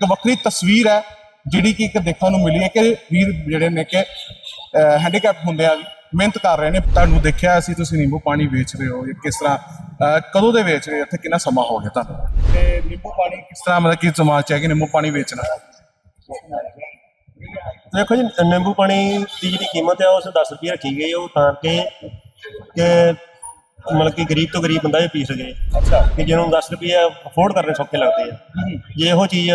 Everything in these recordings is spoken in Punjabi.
ਇੱਕ ਵੱਖਰੀ ਤਸਵੀਰ ਹੈ ਜਿਹੜੀ ਕਿ ਇੱਕ ਦੇਖਣ ਨੂੰ ਮਿਲੀ ਹੈ ਕਿ ਵੀਰ ਜਿਹੜੇ ਨੇ ਕਿ ਹੈਂਡੀਕੈਪ ਹੁੰਦੇ ਆ ਵੀ ਮਿਹਨਤ ਕਰ ਰਹੇ ਨੇ। ਤੁਹਾਨੂੰ ਦੇਖਿਆ ਅਸੀਂ ਤੁਸੀਂ ਨਿੰਬੂ ਪਾਣੀ ਵੇਚ ਰਹੇ ਹੋ ਕਿਸ ਤਰ੍ਹਾਂ ਕਦੋਂ ਦੇ ਵੇਚ ਰਹੇ ਹੋ? ਇੱਥੇ ਕਿੰਨਾ ਸਮਾਂ ਹੋ ਗਿਆ ਤੁਹਾਨੂੰ? ਤੇ ਨਿੰਬੂ ਪਾਣੀ ਕਿਸ ਤਰ੍ਹਾਂ ਮਤਲਬ ਕਿ ਸਮਾਜ ਚ ਹੈ ਕਿ ਨਿੰਬੂ ਪਾਣੀ ਵੇਚਣਾ ਦੇਖੋ ਜੀ ਨਿੰਬੂ ਪਾਣੀ ਦੀ ਜਿਹੜੀ ਕੀਮਤ ਹੈ ਉਸ 10 ਰੁਪਏ ਰੱਖੀ ਗਈ ਹੈ ਉਹ ਤਾਂ ਕਿ ਕਿ ਮਤਲਬ ਕਿ ਗਰੀਬ ਤੋਂ ਗਰੀਬ ਬੰਦਾ ਵੀ ਪੀ ਸਕੇ। ਅੱਛਾ। ਕਿ ਜਿਹਨੂੰ 10 ਰੁਪਏ ਅਫੋਰਡ ਕਰਨੇ ਸੌਖੇ ਲੱਗਦੇ ਆ। ਜੇ ਇਹੋ ਚੀਜ਼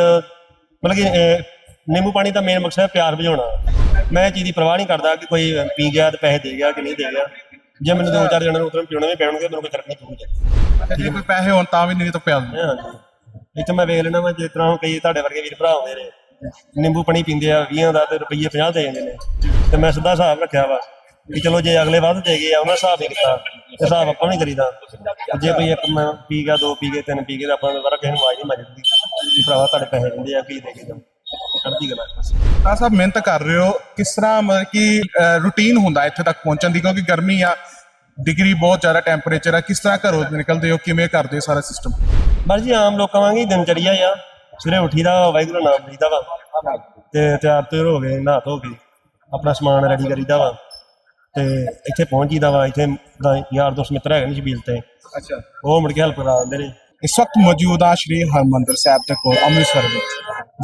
ਮਤਲਬ ਕਿ ਅਹ, ਨਿੰਬੂ ਪਾਣੀ ਦਾ ਮੇਨ ਮਕਸਦ ਹੈ ਪਿਆਰ ਬੁਝਾਉਣਾ। ਮੈਂ ਇਹ ਚੀਜ਼ ਦੀ ਪਰਵਾਹ ਨਹੀਂ ਕਰਦਾ ਕਿ ਕੋਈ ਪੀ ਗਿਆ ਤੇ ਪੈਸੇ ਦੇ ਗਿਆ ਕਿ ਨਹੀਂ ਦੇ ਗਿਆ। ਜੇ ਮੈਨੂੰ ਦੋ ਚਾਰ ਜਣਾਂ ਨੂੰ ਉਤਰਨ ਪੀਉਣੇ ਵੀ ਪੈਣਗੇ ਮੈਨੂੰ ਕੋਈ ਫ਼ਰਕ ਨਹੀਂ ਪਊਗਾ। ਜੇ ਕੋਈ ਪੈਸੇ ਹੋਣ ਤਾਂ ਵੀ ਨਹੀਂ ਤਾਂ ਪਿਆ। ਹਾਂਜੀ। ਇੱਥੇ ਮੈਂ ਵੇਖ ਲੈਣਾ ਮੈਂ ਜਿਸ ਤਰ੍ਹਾਂ ਹੁਣ ਕਈ ਤੁਹਾਡੇ ਵਰਗੇ ਵੀਰ ਭਰਾ ਆਉਂਦੇ ਨੇ। ਨਿੰਬੂ ਪਾਣੀ ਪੀਂਦੇ ਆ 20 ਦਾ ਤੇ ਰੁਪਈਏ 50 ਦੇ ਜਾਂਦੇ ਨੇ। ਤੇ ਮੈਂ ਸਿੱਧਾ ਹਿਸਾਬ ਰੱਖਿਆ ਵਾ ਕਿ ਚਲੋ ਜੇ ਅਗਲੇ ਵੱਧ ਦੇ ਗਏ ਆ ਉਹਨਾਂ ਹਿਸਾਬ ਹੀ ਕੀਤਾ। ਤੇ ਹਿਸਾਬ ਆਪਾਂ ਨਹੀਂ ਕਰੀਦਾ। ਜੇ ਕੋਈ ਇੱਕ ਮੈਂ ਪੀ ਗਿਆ ਦੋ ਪੀ ਗਏ ਤਿੰਨ ਪੀ ਗਏ ਤਾਂ ਆਪਾਂ ਨੂੰ ਦੁਬਾਰਾ ਕਿਸੇ ਨੂੰ ਆਵਾਜ਼ ਨਹੀਂ ਮਾਰੀ ਕਿ ਭਰਾਵਾ ਤੁਹਾਡੇ ਪੈਸੇ ਦਿੰਦੇ ਆ ਕੀ ਦੇ ਕੇ ਜਾਓ ਗੱਲ ਆ ਬਸ। ਤਾਂ ਸਭ ਮਿਹਨਤ ਕਰ ਰਹੇ ਹੋ। ਕਿਸ ਤਰ੍ਹਾਂ ਮਤਲਬ ਕਿ ਰੂਟੀਨ ਹੁੰਦਾ ਇੱਥੇ ਤੱਕ ਪਹੁੰਚਣ ਦੀ? ਕਿਉਂਕਿ ਗਰਮੀ ਆ ਡਿਗਰੀ ਬਹੁਤ ਜ਼ਿਆਦਾ ਟੈਂਪਰੇਚਰ ਆ। ਕਿਸ ਤਰ੍ਹਾਂ ਘਰੋਂ ਨਿਕਲਦੇ ਹੋ? ਕਿਵੇਂ ਕਰਦੇ ਹੋ ਸਾਰਾ ਸਿਸਟਮ ਬਸ ਜੀ ਆਮ ਲੋਕਾਂ ਵਾਂਗੀ ਦਿਨਚਰੀਆ ਆ। ਸਵੇਰੇ ਉੱਠੀਦਾ ਵਾ, ਵਾਹਿਗੁਰੂ ਨਾਮ ਲਈਦਾ ਵਾ। ਤੇ ਤਿਆਰ ਤਿਉਰ ਹੋ ਗਏ ਨਹਾ ਧੋ ਕੇ ਆਪਣਾ ਸਮਾਨ ਰੈਡੀ ਕਰੀਦਾ ਵਾ। ਤੇ ਇੱਥੇ ਪਹੁੰਚ ਜੀਦਾ ਵਾ ਇੱਥੇ ਯਾਰ ਦੋਸਤ ਮਿੱਤਰ ਹੈਗੇ ਨੇ ਸ਼ਬੀਲ ਤੇ। ਅੱਛਾ। ਉਹ ਮੁੜ ਕੇ ਹੈਲਪ ਕਰਾ ਦਿੰਦੇ ਨੇ। ਇਸ ਵਕਤ ਮੌਜੂਦ ਆ ਸ਼੍ਰੀ ਹਰਮੰਦਰ ਸਾਹਿਬ ਦੇ ਕੋਲ, ਅੰਮ੍ਰਿਤਸਰ ਵਿੱਚ,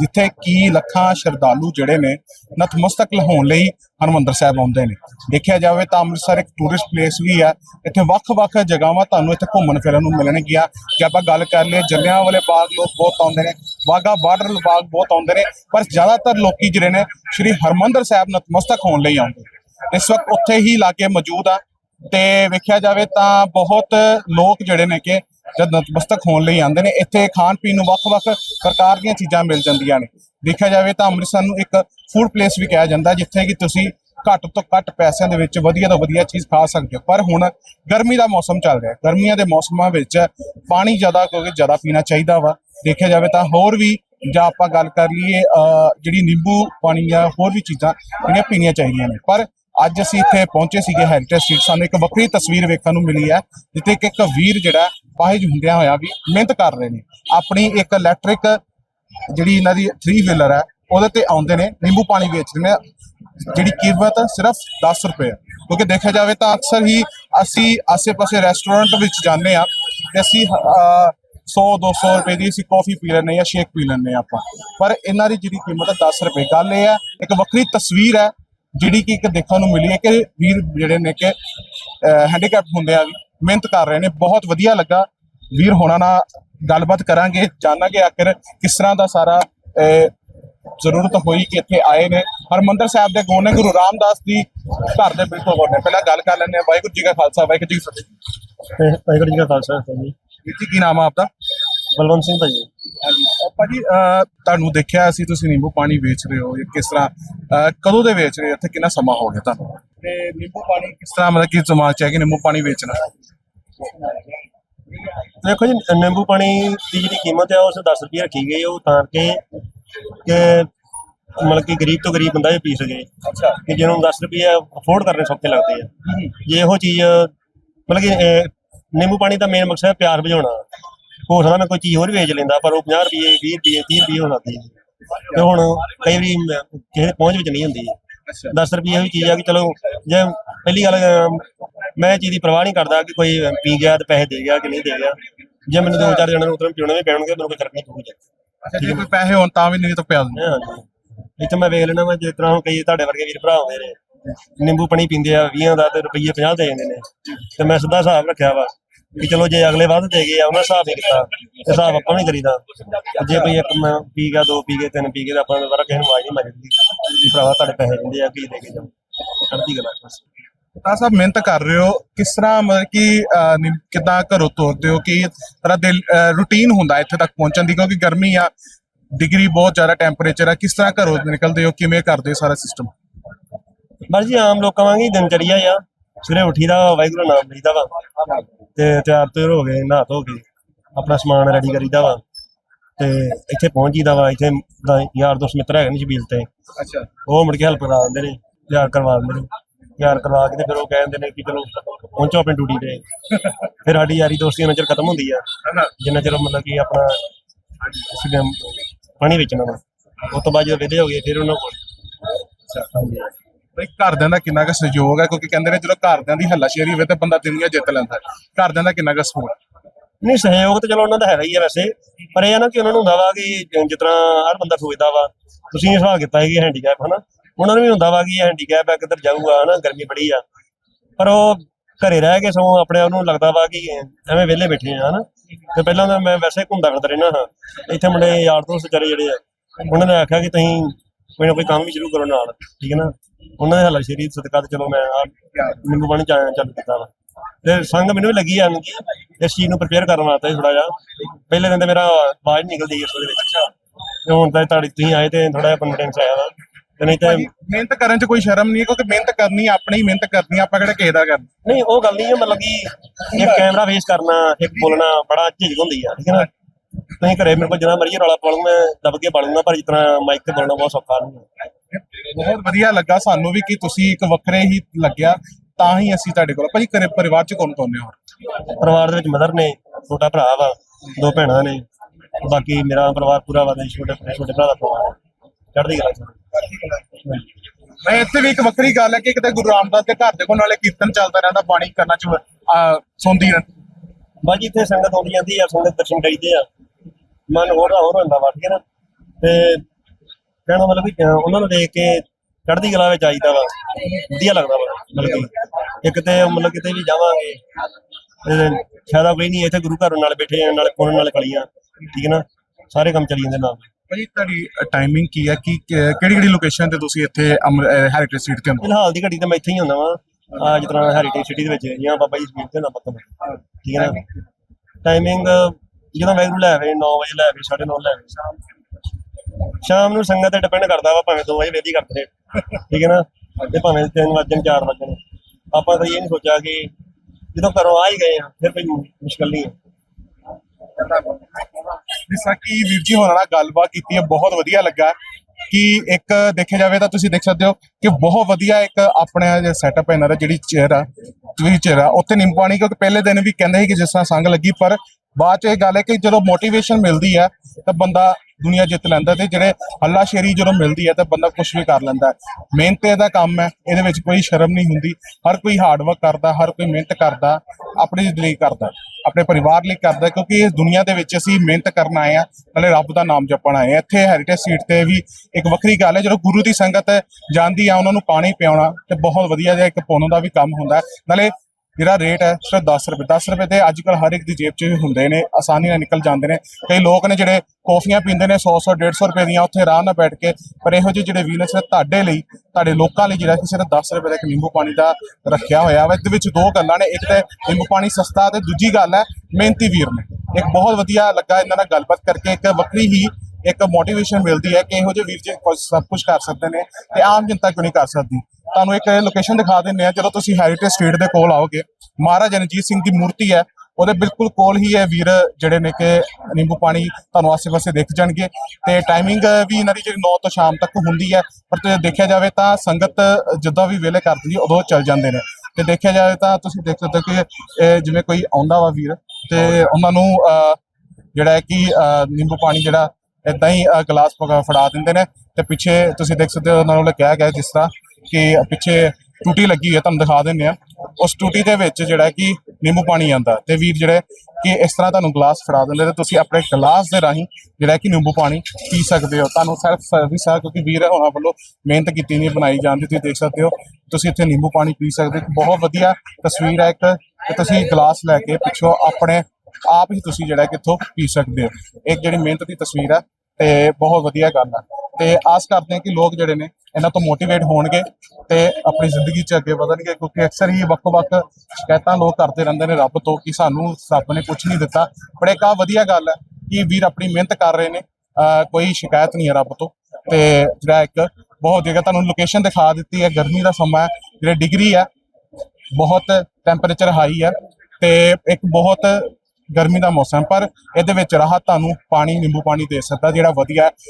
ਜਿੱਥੇ ਕੀ ਲੱਖਾਂ ਸ਼ਰਧਾਲੂ ਜਿਹੜੇ ਨੇ ਨਤਮਸਤਕ ਹੋਣ ਲਈ ਹਰਮੰਦਰ ਸਾਹਿਬ ਆਉਂਦੇ ਨੇ। ਦੇਖਿਆ ਜਾਵੇ ਤਾਂ ਅੰਮ੍ਰਿਤਸਰ ਇੱਕ ਟੂਰਿਸਟ ਪਲੇਸ ਵੀ ਆ। ਇੱਥੇ ਵੱਖ-ਵੱਖ ਜਗ੍ਹਾਵਾਂ ਤੁਹਾਨੂੰ ਇੱਥੇ ਘੁੰਮਣ ਫਿਰਨ ਨੂੰ ਮਿਲਣਗੀਆਂ। ਜੇ ਆਪਾਂ ਗੱਲ ਕਰ ਲਈਏ ਜਲਿਆਂ ਵਾਲੇ ਬਾਗ ਲੋਕ ਬਹੁਤ ਆਉਂਦੇ ਨੇ ਵਾਗਾ ਬਾਰਡਰ ਬਾਗ ਬਹੁਤ ਆਉਂਦੇ ਨੇ, ਪਰ ਜ਼ਿਆਦਾਤਰ ਲੋਕੀ ਜਿਹੜੇ ਨੇ ਸ਼੍ਰੀ ਹਰਮੰਦਰ ਸਾਹਿਬ ਨਤਮਸਤਕ ਹੋਣ ਲਈ ਆਉਂਦੇ ਇਸ ਵਕਤ ਉੱਥੇ ਹੀ ਲਾਗੇ ਮੌਜੂਦ ਆ। ਤੇ ਵੇਖਿਆ ਜਾਵੇ ਤਾਂ ਬਹੁਤ ਲੋਕ ਜਿਹੜੇ ਨੇ ਕਿ ਜਦ ਨਤਮਸਤਕ ਹੋਣ ਲਈ ਆਉਂਦੇ ਨੇ, ਇੱਥੇ ਖਾਣ ਪੀਣ ਨੂੰ ਵੱਖ-ਵੱਖ ਪ੍ਰਕਾਰ ਦੀਆਂ ਚੀਜ਼ਾਂ ਮਿਲ ਜਾਂਦੀਆਂ ਨੇ। ਦੇਖਿਆ ਜਾਵੇ ਤਾਂ ਅੰਮ੍ਰਿਤਸਰ ਨੂੰ ਇੱਕ ਫੂਡ ਪਲੇਸ ਵੀ ਕਿਹਾ ਜਾਂਦਾ, ਜਿੱਥੇ ਕਿ ਤੁਸੀਂ ਘੱਟ ਤੋਂ ਘੱਟ ਪੈਸਿਆਂ ਦੇ ਵਿੱਚ ਵਧੀਆ ਤੋਂ ਵਧੀਆ ਚੀਜ਼ ਖਾ ਸਕਦੇ ਹੋ। ਪਰ ਹੁਣ ਗਰਮੀ ਦਾ ਮੌਸਮ ਚੱਲ ਰਿਹਾ ਗਰਮੀਆਂ ਦੇ ਮੌਸਮਾਂ ਵਿੱਚ ਪਾਣੀ ਜ਼ਿਆਦਾ, ਕਿਉਂਕਿ ਜ਼ਿਆਦਾ ਪੀਣਾ ਚਾਹੀਦਾ ਵਾ। ਦੇਖਿਆ ਜਾਵੇ ਤਾਂ ਹੋਰ ਵੀ ਜਾਂ ਆਪਾਂ ਗੱਲ ਕਰ ਲਈਏ ਜਿਹੜੀ ਨਿੰਬੂ ਪਾਣੀ ਆ ਹੋਰ ਵੀ ਚੀਜ਼ਾਂ ਜਿਹੜੀਆਂ ਪੀਣੀਆਂ ਚਾਹੀਦੀਆਂ ਨੇ। ਪਰ ਅੱਜ ਅਸੀਂ ਇੱਥੇ ਪਹੁੰਚੇ ਸੀਗੇ ਹੈਰੀਟੇਜ ਸਟਰੀਟ ਸਾਨੂੰ ਇੱਕ ਵੱਖਰੀ ਤਸਵੀਰ ਵੇਖਣ ਨੂੰ ਮਿਲੀ ਹੈ, ਜਿੱਥੇ ਕਿ ਇੱਕ ਵੀਰ ਜਿਹੜਾ ਪਾਹਿਜ ਹੁੰਦਿਆਂ ਹੋਇਆ ਵੀ ਮਿਹਨਤ ਕਰ ਰਹੇ ਨੇ। ਆਪਣੀ ਇੱਕ ਇਲੈਕਟ੍ਰਿਕ ਜਿਹੜੀ ਇਹਨਾਂ ਦੀ 3 ਵੀਲਰ ਹੈ, ਉਹਦੇ ਤੇ ਆਉਂਦੇ ਨੇ, ਨਿੰਬੂ ਪਾਣੀ ਵੇਚਦੇ ਨੇ, ਜਿਹੜੀ ਕੀਮਤ ਸਿਰਫ 10 ਰੁਪਏ ਹੈ। ਕਿਉਂਕਿ ਦੇਖਿਆ ਜਾਵੇ ਤਾਂ ਅਕਸਰ ਹੀ ਅਸੀਂ ਆਸੇ-ਪਾਸੇ ਰੈਸਟੋਰੈਂਟ ਵਿੱਚ ਜਾਂਦੇ ਆ ਤੇ ਅਸੀਂ 100 200 ਰੁਪਏ ਦੀ ਅਸੀਂ ਕਾਫੀ ਪੀ ਲੈਂਦੇ ਜਾਂ ਸ਼ੇਕ ਪੀ ਲੈਂਦੇ ਹਾਂ ਆਪਾਂ। ਪਰ ਇਹਨਾਂ ਦੀ ਜਿਹੜੀ ਕੀਮਤ ਹੈ 10 ਰੁਪਏ। ਗੱਲ ਇਹ ਹੈ, ਇੱਕ ਵੱਖਰੀ ਤਸਵੀਰ ਹੈ ਜਿਹੜੀ ਕਿ ਇੱਕ ਦੇਖਣ ਨੂੰ ਮਿਲੀ ਹੈ ਕਿ ਵੀਰ ਜਿਹੜੇ ਨੇ ਕਿ ਹੈਂਡੀਕੈਪ ਹੁੰਦੇ ਆ ਵੀ ਮਿਹਨਤ ਕਰ ਰਹੇ ਨੇ ਬਹੁਤ ਵਧੀਆ ਲੱਗਾ। ਵੀਰ ਹੋਣਾ ਨਾਲ ਗੱਲਬਾਤ ਕਰਾਂਗੇ ਜਾਣਾਂਗੇ ਆਖਿਰ ਕਿਸ ਤਰ੍ਹਾਂ ਦਾ ਸਾਰਾ ਜ਼ਰੂਰਤ ਹੋਈ ਕਿ ਇੱਥੇ ਆਏ ਨੇ। ਹਰਮੰਦਰ ਸਾਹਿਬ ਦੇ ਗੋਨੇ ਗੁਰੂ ਰਾਮਦਾਸ ਦੀ ਘਰ ਦੇ ਬਿਲਕੁਲ ਗੋਨੇ ਪਹਿਲਾਂ ਗੱਲ ਕਰ ਲੈਂਦੇ ਹਾਂ। ਵਾਹਿਗੁਰੂ ਜੀ ਕਾ ਖਾਲਸਾ ਵਾਹਿਗੁਰੂ ਜੀ ਕੀ ਫਤਿਹ। ਵਾਹਿਗੁਰੂ ਜੀ ਕਾ ਖਾਲਸਾ ਜੀ। ਜੀ ਕੀ ਨਾਮ ਆ ਆਪਦਾ? ਬਲਵੰਤ ਸਿੰਘ ਭਾਜੀ ਹਾਂਜੀ। ਭਾਜੀ ਤੁਹਾਨੂੰ ਦੇਖਿਆ ਅਸੀਂ ਤੁਸੀਂ ਨਿੰਬੂ ਪਾਣੀ ਵੇਚ ਰਹੇ ਹੋ ਇਹ ਕਿਸ ਤਰ੍ਹਾਂ ਕਦੋਂ ਦੇ ਵੇਚ ਰਹੇ ਹੋ ਇੱਥੇ ਕਿੰਨਾ ਸਮਾਂ ਹੋ ਗਿਆ ਤੁਹਾਨੂੰ? ਤੇ ਨਿੰਬੂ ਪਾਣੀ ਕਿਸ ਤਰ੍ਹਾਂ ਮਤਲਬ ਕਿ ਸਮਾਜ ਚ ਹੈ ਕਿ ਨਿੰਬੂ ਪਾਣੀ ਵੇਚਣਾ। ਦੇਖੋ ਜੀ ਨਿੰਬੂ ਪਾਣੀ ਦੀ ਜਿਹੜੀ ਕੀਮਤ ਹੈ ਉਸ 10 ਰੁਪਏ ਰੱਖੀ ਗਈ ਹੈ ਉਹ ਤਾਂ ਕਿ ਕਿ ਮਤਲਬ ਕਿ ਗਰੀਬ ਤੋਂ ਗਰੀਬ ਬੰਦਾ ਵੀ ਪੀ ਸਕੇ। ਅੱਛਾ। ਕਿ ਜਿਹਨੂੰ 10 ਰੁਪਏ ਅਫੋਰਡ ਕਰਨੇ ਸੌਖੇ ਲੱਗਦੇ ਆ। ਜੇ ਇਹੋ ਚੀਜ਼ ਮਤਲਬ ਕਿ ਨਿੰਬੂ ਪਾਣੀ ਦਾ ਮੇਨ ਮਕਸਦ ਹੈ ਪਿਆਰ ਬੁਝਾਉਣਾ। ਹੋ ਸਕਦਾ ਮੈਂ ਕੋਈ ਚੀਜ਼ ਹੋਰ ਵੇਚ ਲੈਂਦਾ ਪਰ ਉਹ 50 ਰੁਪਏ 20 ਰੁਪਏ 30 ਰੁਪਏ ਹੋ ਜਾਂਦੀ ਹੈ। ਤੇ ਹੁਣ ਕਈ ਵਾਰੀ ਕਿਸੇ ਪਹੁੰਚ ਵਿੱਚ ਨਹੀਂ ਹੁੰਦੀ। ਅੱਛਾ। 10 ਰੁਪਏ ਇਹੋ ਚੀਜ਼ ਆ ਕਿ ਚਲੋ ਜੇ ਪਹਿਲੀ ਗੱਲ ਮੈਂ ਚੀਜ਼ ਦੀ ਪਰਵਾਹ ਨਹੀਂ ਕਰਦਾ ਕਿ ਕੋਈ ਪੀ ਗਿਆ ਤੇ ਪੈਸੇ ਦੇ ਗਿਆ ਕਿ ਨਹੀਂ ਦੇ ਗਿਆ। ਜੇ ਮੈਨੂੰ ਦੋ ਚਾਰ ਜਣਾਂ ਨੂੰ ਉਤਰਨ ਪੀਉਣੇ ਵੀ ਪੈਣਗੇ ਮੈਨੂੰ ਕੋਈ ਫ਼ਰਕ ਨਹੀਂ ਪਊਗਾ। ਅੱਛਾ ਜੇ ਕੋਈ ਪੈਸੇ ਹੋਣ ਤਾਂ ਵੀ ਨਹੀਂ ਤਾਂ ਪਿਆ ਦਿੰਦੇ। ਇੱਥੇ ਮੈਂ ਵੇਖ ਲੈਣਾ ਮੈਂ ਜਿਸ ਤਰ੍ਹਾਂ ਕਈ ਤੁਹਾਡੇ ਵਰਗੇ ਵੀਰ ਭਰਾ ਆਉਂਦੇ ਨੇ। ਨਿੰਬੂ ਪਾਣੀ ਪੀਂਦੇ ਆ 20 ਦਾ ਤੇ ਰੁਪਈਏ 50 ਦੇ ਜਾਂਦੇ ਨੇ। ਤੇ ਮੈਂ ਸਿੱਧਾ ਹਿਸਾਬ ਰੱਖਿਆ ਵਾ ਕਿ ਚਲੋ ਜੇ ਅਗਲੇ ਵੱਧ ਦੇ ਗਏ ਆ ਉਹਨਾਂ ਹਿਸਾਬ ਹੀ ਕੀਤਾ। ਹਿਸਾਬ ਆਪਾਂ ਨਹੀਂ ਕਰੀਦਾ। ਜੇ ਕੋਈ ਇੱਕ ਮੈਂ ਪੀ ਗਿਆ ਦੋ ਪੀ ਗਏ ਤਿੰਨ ਪੀ ਗਏ ਤਾਂ ਆਪਾਂ ਦੁਬਾਰਾ ਕਿਸੇ ਨੂੰ ਆਵਾਜ਼ ਨਹੀਂ ਮਾਰੀ ਕਿ ਭਰਾਵਾ ਤੁਹਾਡੇ ਪੈਸੇ ਦਿੰਦੇ ਆ ਕੀ ਦੇ ਕੇ ਜਾਓ ਕਰਦੀ ਗੱਲ ਆ ਬਸ। ਤਾਂ ਸਭ ਮਿਹਨਤ ਕਰ ਰਹੇ ਹੋ। ਕਿਸ ਤਰ੍ਹਾਂ ਮਤਲਬ ਕਿ ਕਿੱਦਾਂ ਘਰੋਂ ਤੋਰਦੇ ਹੋ? ਕਿ ਤਰ੍ਹਾਂ ਦੇ ਰੂਟੀਨ ਹੁੰਦਾ ਇੱਥੇ ਤੱਕ ਪਹੁੰਚਣ ਦੀ? ਕਿਉਂਕਿ ਗਰਮੀ ਆ ਡਿਗਰੀ ਬਹੁਤ ਜ਼ਿਆਦਾ ਟੈਂਪਰੇਚਰ ਆ। ਕਿਸ ਤਰ੍ਹਾਂ ਘਰੋਂ ਨਿਕਲਦੇ ਹੋ? ਕਿਵੇਂ ਕਰਦੇ ਹੋ ਸਾਰਾ ਸਿਸਟਮ ਬਸ ਜੀ ਆਮ ਲੋਕਾਂ ਵਾਂਗੀ ਦਿਨਚਰੀਆ ਆ। ਸਵੇਰੇ ਉੱਠੀਦਾ ਵਾਹਿਗੁਰੂ ਨਾਮ ਲਈਦਾ ਵਾ। ਤੇ ਤਿਆਰ ਤਿਉਰ ਹੋ ਗਏ ਨਹਾ ਧੋ ਕੇ ਆਪਣਾ ਸਮਾਨ ਰੈਡੀ ਕਰੀਦਾ ਵਾ। ਤੇ ਇੱਥੇ ਪਹੁੰਚ ਜੀਦਾ ਵਾ ਇੱਥੇ ਦਾ ਯਾਰ ਦੋਸਤ ਮਿੱਤਰ ਹੈਗੇ ਨੇ ਸ਼ਬੀਲ ਤੇ। ਅੱਛਾ। ਉਹ ਮੁੜ ਕੇ ਹੈਲਪ ਕਰਾ ਦਿੰਦੇ ਨੇ ਤਿਆਰ ਕਰਵਾ ਦਿੰਦੇ ਨੇ। ਤਿਆਰ ਕਰਵਾ ਕੇ ਤੇ ਫਿਰ ਉਹ ਕਹਿੰਦੇ ਨੇ ਕਿ ਚਲੋ ਪਹੁੰਚੋ ਆਪਣੀ ਡਿਊਟੀ ਤੇ। ਫਿਰ ਸਾਡੀ ਯਾਰੀ ਦੋਸਤੀ ਉਹਨਾਂ ਚਿਰ ਖਤਮ ਹੁੰਦੀ ਆ। ਜਿੰਨਾ ਚਿਰ ਮਤਲਬ ਕਿ ਆਪਣਾ ਪਾਣੀ ਵੇਚਣਾ ਵਾ। ਉਸ ਤੋਂ ਬਾਅਦ ਜਦੋਂ ਵਿਹਲੇ ਹੋ ਗਏ ਫਿਰ ਉਹਨਾਂ ਕੋਲ। ਬਈ ਘਰਦਿਆਂ ਦਾ ਕਿੰਨਾ ਕੁ ਸਹਿਯੋਗ ਹੈ? ਕਿਉਂਕਿ ਕਹਿੰਦੇ ਨੇ ਜਦੋਂ ਘਰਦਿਆਂ ਦੀ ਹੱਲਾਸ਼ੇਰੀ ਹੋਵੇ ਤਾਂ ਬੰਦਾ ਦੁਨੀਆ ਜਿੱਤ ਲੈਂਦਾ ਹੈ। ਘਰਦਿਆਂ ਦਾ ਕਿੰਨਾ ਕੁ ਸਪੋਰਟ ਨਹੀਂ, ਸਹਿਯੋਗ ਤਾਂ ਚਲੋ ਉਹਨਾਂ ਦਾ ਹੈਗਾ ਹੀ ਆ ਵੈਸੇ। ਪਰ ਇਹ ਆ ਨਾ ਕਿ ਉਹਨਾਂ ਨੂੰ ਹੁੰਦਾ ਵਾ ਕਿ ਜ- ਹਰ ਬੰਦਾ ਸੋਚਦਾ ਵਾ, ਤੁਸੀਂ ਇਹ ਸਵਾਲ ਕੀਤਾ ਹੈ ਕਿ ਹੈਂਡੀਕੈਪ ਹਨਾ? ਉਹਨਾਂ ਨੂੰ ਵੀ ਹੁੰਦਾ ਵਾ ਕਿ ਹੈਂਡੀਕੈਪ ਹੈ ਕਿੱਧਰ ਜਾਊਗਾ, ਹਨਾ? ਗਰਮੀ ਬੜੀ ਆ। ਪਰ ਉਹ ਘਰੇ ਰਹਿ ਕੇ ਸਗੋਂ ਆਪਣੇ ਆਪ ਨੂੰ ਲੱਗਦਾ ਵਾ ਕਿ ਐਵੇਂ ਵਿਹਲੇ ਬੈਠੇ ਆ, ਹਨਾ? ਤੇ ਪਹਿਲਾਂ ਤਾਂ ਮੈਂ ਵੈਸੇ ਘੁੰਮਦਾ ਫਿਰਦਾ ਰਹਿਣਾ ਹਾਂ। ਇੱਥੇ ਮੁੰਡੇ ਯਾਰ ਦੋਸਤ ਵਿਚਾਰੇ ਜਿਹੜੇ ਆ, ਉਹਨਾਂ ਨੇ ਆਖਿਆ ਕਿ ਤੁਸੀਂ ਕੋਈ ਨਾ ਕੋਈ ਕੰਮ ਵੀ ਸ਼ੁਰੂ ਕਰੋ ਨਾਲ, ਠੀਕ ਹੈ ਨਾ? ਉਹਨਾਂ ਦੇ ਹੱਲਾ ਸ਼ਰੀਰ ਸਦਕਾ ਤੇ ਚਲੋ ਮੈਂ ਆ ਨਿੰਬੂ ਪਾਣੀ ਚਾ- ਚਾਲੂ ਕੀਤਾ ਵਾ। ਤੇ ਸੰਗ ਮੈਨੂੰ ਵੀ ਲੱਗੀ ਆ। ਕਿ ਇਸ ਚੀਜ਼ ਨੂੰ ਪ੍ਰਪੇਅਰ ਕਰਨ ਵਾਸਤੇ ਥੋੜਾ ਜਿਹਾ। ਪਹਿਲੇ ਦਿਨ ਤੇ ਮੇਰਾ ਨਹੀਂ ਨਿਕਲਦੀ ਇਸ ਉਹਦੇ ਵਿੱਚ। ਤੇ ਹੁਣ ਤਾਂ ਤੁਹਾਡੀ ਤੁਸੀਂ ਆਏ ਤੇ ਥੋੜਾ ਜਿਹਾ ਕੰਫੀਡੈਂਸ ਆਇਆ ਵਾ ਤੇ ਨਹੀਂ ਤਾਂ ਮਿਹਨਤ ਕਰਨ 'ਚ ਕੋਈ ਸ਼ਰਮ ਨਹੀਂ ਹੈ ਕਿਉਂਕਿ ਮਿਹਨਤ ਕਰਨੀ ਹੈ, ਆਪਣੀ ਮਿਹਨਤ ਕਰਨੀ ਹੈ, ਆਪਾਂ ਕਿਹੜਾ ਕਿਸੇ ਦਾ ਕਰਨਾ। ਨਹੀਂ ਉਹ ਗੱਲ ਨਹੀਂ ਹੈ ਮਤਲਬ ਕਿ ਇੱਕ ਕੈਮਰਾ ਫੇਸ ਕਰਨਾ ਇੱਕ ਬੋਲਣਾ ਬੜਾ ਝਿਜਕ ਹੁੰਦੀ ਆ ਠੀਕ ਹੈ ਨਾ? ਤੁਸੀਂ ਘਰੇ ਮੇਰੇ ਕੋਲ ਜਿੰਨਾ ਮਰਜ਼ੀ ਰੌਲਾ ਪਾ ਲਓ ਮੈਂ ਦਬ ਕੇ ਲੂੰਗਾ ਪਰ ਜਿਸ ਤਰ੍ਹਾਂ ਮਾਈਕ ਤੇ ਬੋਲਣਾ ਬਹੁਤ ਸੌਖਾ ਨਹੀਂ ਬਹੁਤ ਵਧੀਆ ਲੱਗਾ ਸਾਨੂੰ ਵੀ ਕਿ ਤੁਸੀਂ ਇੱਕ ਵੱਖਰੇ ਹੀ ਲੱਗਿਆ ਤਾਂ ਹੀ ਅਸੀਂ ਤੁਹਾਡੇ ਕੋਲ। ਭਾਜੀ ਘਰੇ ਪਰਿਵਾਰ 'ਚ ਕੌਣ ਕੌਣ ਨੇ ਹੋਰ? ਪਰਿਵਾਰ ਦੇ ਵਿੱਚ ਮਦਰ ਨੇ ਛੋਟਾ ਭਰਾ ਵਾ ਦੋ ਭੈਣਾਂ ਨੇ ਬਾਕੀ ਮੇਰਾ ਪਰਿਵਾਰ ਪੂਰਾ ਵਾ ਤੇ ਛੋਟੇ ਛੋਟੇ ਭਰਾ ਦਾ ਪਰਿਵਾਰ। ਚੜ੍ਹਦੀ ਕਲਾ ਚ ਮੈਂ ਇੱਥੇ ਵੀ ਇੱਕ ਵੱਖਰੀ ਗੱਲ ਹੈ ਕਿ ਕਿਤੇ ਗੁਰੂ ਰਾਮਦਾਸ ਦੇ ਘਰ ਦੇ ਕੋਲ ਨਾਲੇ ਕੀਰਤਨ ਚੱਲਦਾ ਰਹਿੰਦਾ ਬਾਣੀ ਕਰਨਾ ਚ ਸੁਣਦੀ ਰਹਿ ਬਾਕੀ ਇੱਥੇ ਸੰਗਤ ਆਉਂਦੀ ਜਾਂਦੀ ਆ ਸੰਗਤ ਦਰਸ਼ਨ ਕਰੀਦੇ ਆ। ਮਨ ਹੋਰ ਦਾ ਹੋਰ ਹੁੰਦਾ ਵਾ ਠੀਕ ਹੈ ਨਾ। ਤੇ ਕਹਿਣਾ ਮਤਲਬ ਵੀ ਉਹਨਾਂ ਨੂੰ ਦੇਖ ਕੇ ਚੜ੍ਹਦੀ ਕਲਾ ਵਿੱਚ ਆਈਦਾ ਵਾ। ਵਧੀਆ ਲੱਗਦਾ ਵਾ ਮਤਲਬ ਕਿ ਇੱਕ ਤੇ ਮਤਲਬ ਕਿਤੇ ਵੀ ਜਾਵਾਂਗੇ ਫਾਇਦਾ ਕੋਈ ਨਹੀਂ ਇੱਥੇ ਗੁਰੂ ਘਰ ਨਾਲ ਬੈਠੇ ਆ ਨਾਲੇ ਪੁੰਨ ਨਾਲ ਕਲੀਆਂ ਠੀਕ ਹੈ ਨਾ? ਸਾਰੇ ਕੰਮ ਚੱਲੀ ਜਾਂਦੇ ਨਾਲ। ਭਾਜੀ ਤੁਹਾਡੀ ਟਾਈਮਿੰਗ ਕੀ ਹੈ ਕਿ ਕਿਹੜੀ ਕਿਹੜੀ ਲੋਕੇਸ਼ਨ ਤੇ ਤੁਸੀਂ ਇੱਥੇ ਹੈਰੀਟੇਜ ਸਟਰੀਟ ਤੇ ਹੁੰਦੇ? ਫਿਲਹਾਲ ਦੀ ਘੜੀ ਤੇ ਮੈਂ ਇੱਥੇ ਹੀ ਹੁੰਦਾ ਵਾਂ ਆ ਜਿਸ ਤਰ੍ਹਾਂ ਹੈਰੀਟੇਜ ਸਿਟੀ ਦੇ ਵਿੱਚ ਜਾਂ ਬਾਬਾ ਜੀ ਸਪੀਡ ਤੇ ਨਾ ਪਤਾ ਠੀਕ ਹੈ ਨਾ? ਟਾਈਮਿੰਗ ਜਦੋਂ ਵੈਗਰੂ ਲੈ ਆਵੇ 9 ਵਜੇ ਲੈ ਆਵੇ 9:30 ਲੈ ਆਵੇ। ਸ਼ਾਮ ਸ਼ਾਮ ਨੂੰ ਸੰਗਤ ਤੇ ਡਿਪੈਂਡ ਕਰਦਾ ਵਾ, ਭਾਵੇਂ 2 ਵਜੇ ਵੇਦੀ ਕਰਦੇ ਠੀਕ ਹੈ ਨਾ? ਤੇ ਭਾਵੇਂ 3 ਵਜੇ 4 ਵਜੇ ਆਪਾਂ ਤਾਂ ਇਹ ਨਹੀਂ ਸੋਚਿਆ ਕਿ ਜਦੋਂ ਘਰੋਂ ਆ ਹੀ ਗਏ ਆ, ਫਿਰ ਕੋਈ ਮੁਸ਼ਕਲ ਨਹੀਂ ਹੈ। ਜਿਸ ਕਿ ਵੀਰ ਜੀ ਹੋਣਾ ਨਾਲ ਗੱਲਬਾਤ ਕੀਤੀ ਹੈ, ਬਹੁਤ ਵਧੀਆ ਲੱਗਾ। ਕਿ ਇੱਕ ਦੇਖਿਆ ਜਾਵੇ ਤਾਂ ਤੁਸੀਂ ਦੇਖ ਸਕਦੇ ਹੋ ਕਿ ਬਹੁਤ ਵਧੀਆ ਇੱਕ ਆਪਣੇ ਜਿਹੜਾ ਸੈਟਅਪ ਹੈ ਇਹਨਾਂ ਦਾ, ਜਿਹੜੀ ਚੇਅਰ ਆ ਤੁਸੀਂ ਚੇਅਰ ਉੱਥੇ ਨਿੰਬੂ ਪਾਣੀ, ਕਿਉਂਕਿ ਪਹਿਲੇ ਦਿਨ ਵੀ ਕਹਿੰਦੇ ਸੀ ਕਿ ਜਿਸ ਤਰ੍ਹਾਂ ਸੰਗ ਲੱਗੀ, ਪਰ ਬਾਅਦ ਚ ਇਹ ਗੱਲ ਹੈ ਕਿ ਜਦੋਂ ਮੋਟੀਵੇਸ਼ਨ ਮਿਲਦੀ ਹੈ, ਤਾਂ ਬੰਦਾ ਦੁਨੀਆ ਜਿੱਤ ਲੈਂਦਾ ਤੇ ਜਿਹੜੇ ਹੱਲਾ ਸ਼ੇਰੀ ਜਦੋਂ ਮਿਲਦੀ ਹੈ ਤਾਂ ਬੰਦਾ ਕੁਝ ਵੀ ਕਰ ਲੈਂਦਾ ਮਿਹਨਤ ਇਹਦਾ ਕੰਮ ਹੈ, ਇਹਦੇ ਵਿੱਚ ਕੋਈ ਸ਼ਰਮ ਨਹੀਂ ਹੁੰਦੀ। ਹਰ ਕੋਈ ਹਾਰਡ ਵਰਕ ਕਰਦਾ, ਹਰ ਕੋਈ ਮਿਹਨਤ ਕਰਦਾ, ਆਪਣੇ ਲਈ ਕਰਦਾ, ਆਪਣੇ ਪਰਿਵਾਰ ਲਈ ਕਰਦਾ, ਕਿਉਂਕਿ ਇਸ ਦੁਨੀਆ ਦੇ ਵਿੱਚ ਅਸੀਂ ਮਿਹਨਤ ਕਰਨ ਆਏ ਆ ਨਾਲੇ ਰੱਬ ਦਾ ਨਾਮ ਜਪਣ ਆਏ ਆ ਇੱਥੇ ਹੈਰੀਟੇਜ ਸੀਟ ਤੇ ਵੀ ਇੱਕ ਵੱਖਰੀ ਗੱਲ ਹੈ, ਜਦੋਂ ਗੁਰੂ ਦੀ ਸੰਗਤ ਜਾਂਦੀ ਆ, ਉਹਨਾਂ ਨੂੰ ਪਾਣੀ ਪਿਆਉਣਾ ਤੇ ਬਹੁਤ ਵਧੀਆ ਜਿਹਾ ਇੱਕ ਪੁੰਨ ਦਾ ਵੀ ਕੰਮ ਹੁੰਦਾ ਨਾਲੇ ਜਿਹੜਾ ਰੇਟ ਹੈ ਸਿਰਫ 10 ਰੁਪਏ 10 ਰੁਪਏ ਤੇ ਅੱਜ ਕੱਲ ਹਰ ਇੱਕ ਦੀ ਜੇਬ 'ਚ ਵੀ ਹੁੰਦੇ ਨੇ, ਆਸਾਨੀ ਨਾਲ ਨਿਕਲ ਜਾਂਦੇ ਨੇ। ਕਈ ਲੋਕ ਨੇ ਜਿਹੜੇ ਕੌਫੀਆਂ ਪੀਂਦੇ ਨੇ 100 100 150 ਰੁਪਏ ਦੀਆਂ, ਉੱਥੇ ਆਰਾਮ ਨਾਲ ਬੈਠ ਕੇ, ਪਰ ਇਹੋ ਜਿਹੇ ਜਿਹੜੇ ਵੀਰ ਨੇ ਸਿਰਫ ਤੁਹਾਡੇ ਲਈ, ਤੁਹਾਡੇ ਲੋਕਾਂ ਲਈ ਜਿਹੜਾ ਕਿ ਸਿਰਫ 10 ਰੁਪਏ ਦਾ ਇੱਕ ਨਿੰਬੂ ਪਾਣੀ ਦਾ ਰੱਖਿਆ ਹੋਇਆ ਵਾ, ਇਹਦੇ ਵਿੱਚ ਦੋ ਗੱਲਾਂ ਨੇ, ਇੱਕ ਤੇ ਨਿੰਬੂ ਪਾਣੀ ਸਸਤਾ ਤੇ ਦੂਜੀ ਗੱਲ ਹੈ ਮਿਹਨਤੀ ਵੀਰ ਨੇ। ਇੱਕ ਬਹੁਤ ਵਧੀਆ ਲੱਗਾ ਇਹਨਾਂ ਨਾਲ ਗੱਲਬਾਤ ਕਰਕੇ, ਇੱਕ ਵੱਖਰੀ ਹੀ ਇੱਕ ਮੋਟੀਵੇਸ਼ਨ ਮਿਲਦੀ ਹੈ ਕਿ ਇਹੋ ਜਿਹੇ ਵੀਰ ਜੀ ਸਭ ਕੁਝ ਕਰ ਸਕਦੇ ਨੇ ਤੇ ਆਮ ਜਨਤਾ ਕਿਉਂ ਨਹੀਂ ਕਰ ਸਕਦੀ? ਤੁਹਾਨੂੰ ਇੱਕ ਲੋਕੇਸ਼ਨ ਦਿਖਾ ਦਿੰਨੇ ਆ ਜਦੋਂ ਤੁਸੀਂ ਹੈਰੀਟੇਜ ਸਟਰੀਟ ਦੇ ਕੋਲ ਆਓਗੇ। ਮਹਾਰਾਜਾ ਰਣਜੀਤ ਸਿੰਘ ਦੀ ਮੂਰਤੀ ਹੈ ਉਹਦੇ ਬਿਲਕੁਲ ਕੋਲ ਹੀ ਇਹ ਵੀਰ ਜਿਹੜੇ ਨੇ ਕਿ ਨਿੰਬੂ ਪਾਣੀ ਤੁਹਾਨੂੰ ਆਸੇ-ਪਾਸੇ ਦਿਖ ਜਾਣਗੇ। ਤੇ ਟਾਈਮਿੰਗ ਵੀ ਇਹਨਾਂ ਦੀ ਜਿਹੜੀ 9 ਤੋਂ ਸ਼ਾਮ ਤੱਕ ਹੁੰਦੀ ਹੈ ਪਰ ਜੇ ਦੇਖਿਆ ਜਾਵੇ ਤਾਂ ਸੰਗਤ ਜਦੋਂ ਵੀ ਵੇਲੇ ਕਰਦੀ ਉਦੋਂ ਚੱਲ ਜਾਂਦੇ ਨੇ। ਤੇ ਦੇਖਿਆ ਜਾਵੇ ਤਾਂ ਤੁਸੀਂ ਦੇਖ ਸਕਦੇ ਹੋ ਕਿ ਇਹ ਜਿਵੇਂ ਕੋਈ ਆਉਂਦਾ ਵਾ ਵੀਰ ਤੇ ਉਹਨਾਂ ਨੂੰ ਜਿਹੜਾ ਹੈ ਕਿ ਨਿੰਬੂ ਪਾਣੀ ਜਿਹੜਾ ਇਦਾਂ ਹੀ ਅਹ, ਗਲਾਸ ਫੜਾ ਦਿੰਦੇ ਨੇ। ਤੇ ਪਿੱਛੇ ਤੁਸੀਂ ਦੇਖ ਸਕਦੇ ਹੋ ਉਹਨਾਂ ਨੂੰ ਕਿਹਾ ਗਿਆ ਜਿਸ ਤਰ੍ਹਾਂ ਕਿ ਪਿੱਛੇ ਟੂਟੀ ਲੱਗੀ ਹੈ ਤੁਹਾਨੂੰ ਦਿਖਾ ਦਿੰਦੇ ਆ ਉਸ ਟੂਟੀ ਦੇ ਵਿੱਚ ਜਿਹੜਾ ਕਿ ਨਿੰਬੂ ਪਾਣੀ ਆਂਦਾ ਤੇ ਵੀਰ ਜਿਹੜੇ ਕਿ ਇਸ ਤਰ੍ਹਾਂ ਤੁਹਾਨੂੰ ਗਲਾਸ ਫੜਾ ਦਿੰਦੇ ਤੇ ਤੁਸੀਂ ਆਪਣੇ ਗਲਾਸ ਦੇ ਰਾਹੀਂ ਜਿਹੜਾ ਕਿ ਨਿੰਬੂ ਪਾਣੀ ਪੀ ਸਕਦੇ ਹੋ। ਤੁਹਾਨੂੰ ਸੈਲਫ ਸਰਵਿਸ ਆ, ਕਿਉਂਕਿ ਵੀਰ ਹੋਣਾ ਵੱਲੋਂ ਮਿਹਨਤ ਕੀਤੀ ਨਹੀਂ, ਬਣਾਈ ਜਾਂਦੀ ਤੁਸੀਂ ਦੇਖ ਸਕਦੇ ਹੋ। ਤੁਸੀਂ ਇੱਥੇ ਨਿੰਬੂ ਪਾਣੀ ਪੀ ਸਕਦੇ ਹੋ। ਬਹੁਤ ਵਧੀਆ ਤਸਵੀਰ ਹੈ ਇੱਕ ਤੇ ਤੁਸੀਂ ਗਲਾਸ ਲੈ ਕੇ ਪਿੱਛੋਂ ਆਪਣੇ ਆਪ ਹੀ ਤੁਸੀਂ ਜਿਹੜਾ ਕਿੱਥੋਂ ਪੀ ਸਕਦੇ ਹੋ। ਇੱਕ ਜਿਹੜੀ ਮਿਹਨਤ ਦੀ ਤਸਵੀਰ ਹੈ ਤੇ ਬਹੁਤ ਵਧੀਆ ਗੱਲ ਹੈ ਤੇ ਆਸ ਕਰਦੇ ਹਾਂ ਕਿ ਲੋਕ ਜਿਹੜੇ ਨੇ ਇਹਨਾਂ ਤੋਂ ਮੋਟੀਵੇਟ ਹੋਣਗੇ ਤੇ ਆਪਣੀ ਜ਼ਿੰਦਗੀ 'ਚ ਅੱਗੇ ਵਧਣਗੇ, ਕਿਉਂਕਿ ਅਕਸਰ ਹੀ ਵੱਖ-ਵੱਖ ਸ਼ਿਕਾਇਤਾਂ ਲੋਕ ਕਰਦੇ ਰਹਿੰਦੇ ਨੇ ਰੱਬ ਤੋਂ ਕਿ ਸਾਨੂੰ ਰੱਬ ਨੇ ਕੁਝ ਨਹੀਂ ਦਿੱਤਾ। ਪਰ ਇੱਕ ਆ ਵਧੀਆ ਗੱਲ ਹੈ ਕਿ ਵੀਰ ਆਪਣੀ ਮਿਹਨਤ ਕਰ ਰਹੇ ਨੇ ਕੋਈ ਸ਼ਿਕਾਇਤ ਨਹੀਂ ਹੈ ਰੱਬ ਤੋਂ। ਤੇ ਜਿਹੜਾ ਇੱਕ ਬਹੁਤ ਜਗ੍ਹਾ ਤੁਹਾਨੂੰ ਲੋਕੇਸ਼ਨ ਦਿਖਾ ਦਿੱਤੀ ਹੈ, ਗਰਮੀ ਦਾ ਸਮਾਂ ਹੈ, ਜਿਹੜੇ ਡਿਗਰੀ ਹੈ, ਬਹੁਤ ਟੈਂਪਰੇਚਰ ਹਾਈ ਹੈ ਤੇ ਇੱਕ ਬਹੁਤ ਗਰਮੀ ਦਾ ਮੌਸਮ ਪਰ ਇਹਦੇ ਵਿੱਚ ਰਾਹਤ ਤੁਹਾਨੂੰ ਪਾਣੀ, ਨਿੰਬੂ ਪਾਣੀ ਦੇ ਸਕਦਾ, ਜਿਹੜਾ ਵਧੀਆ